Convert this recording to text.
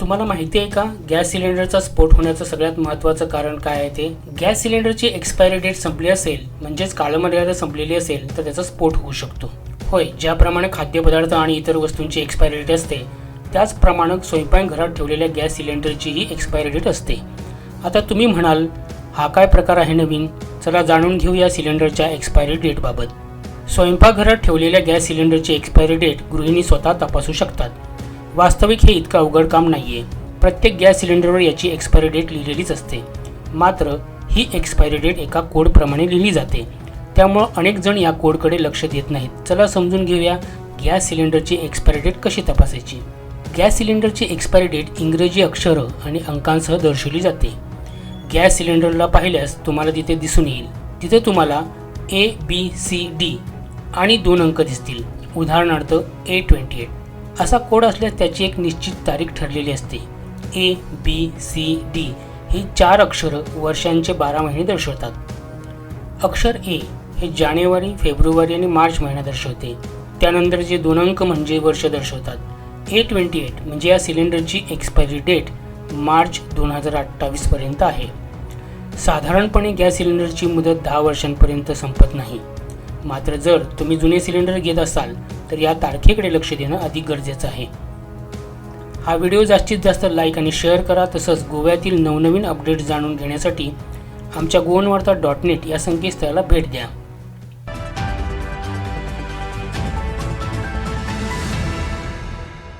तुम्हाला माहिती आहे का? गॅस सिलेंडरचा स्फोट होण्याचं सगळ्यात महत्त्वाचं कारण काय आहे ते? गॅस सिलेंडरची एक्सपायरी डेट संपली असेल म्हणजेच कालमर्यादा संपलेली असेल तर त्याचा स्फोट होऊ शकतो. होय ज्याप्रमाणे खाद्यपदार्थ आणि इतर वस्तूंची एक्सपायरी डेट असते त्याचप्रमाणे स्वयंपाकघरात ठेवलेल्या गॅस सिलेंडरचीही एक्सपायरी डेट असते. आता तुम्ही म्हणाल हा काय प्रकार आहे नवीन? चला जाणून घेऊ या सिलेंडरच्या एक्सपायरी डेटबाबत. स्वयंपाकघरात ठेवलेल्या गॅस सिलेंडरची एक्सपायरी डेट गृहिणी स्वतः तपासू शकतात. वास्तविक हे इतकं अवघड काम नाही आहे प्रत्येक गॅस सिलेंडरवर याची एक्सपायरी डेट लिहिलेलीच असते. मात्र ही एक्सपायरी डेट एका कोडप्रमाणे लिहिली जाते. त्यामुळं अनेक जण या कोडकडे लक्ष देत नाहीत. चला समजून घेऊया गॅस सिलेंडरची एक्सपायरी डेट कशी तपासायची? गॅस सिलेंडरची एक्सपायरी डेट इंग्रजी अक्षरं आणि अंकांसह दर्शवली जाते. गॅस सिलेंडरला पाहिल्यास तुम्हाला तिथे दिसून येईल. तिथे तुम्हाला ए बी सी डी आणि दोन अंक दिसतील. उदाहरणार्थ ए ट्वेंटी एट असा कोड असल्यास त्याची एक निश्चित तारीख ठरलेली असते. ए बी सी डी ही चार अक्षरं वर्षांचे बारा महिने दर्शवतात. अक्षर ए हे जानेवारी फेब्रुवारी आणि मार्च महिना दर्शवते. त्यानंतर जे दोन अंक म्हणजे वर्ष दर्शवतात. ए ट्वेंटी एट म्हणजे या सिलेंडरची एक्सपायरी डेट मार्च दोन हजार अठ्ठावीसपर्यंत आहे. साधारणपणे गॅस सिलेंडरची मुदत दहा वर्षांपर्यंत संपत नाही. मात्र जर तुम्ही जुने सिलेंडर घेत असाल तर या तारखेकडे लक्ष देणं अधिक गरजेचं आहे. हा व्हिडिओ जास्तीत जास्त लाईक आणि शेअर करा तसंच गोव्यातील नवनवीन अपडेट्स जाणून घेण्यासाठी आमच्या गोवनवार्ता डॉट नेट या संकेतस्थळाला भेट द्या.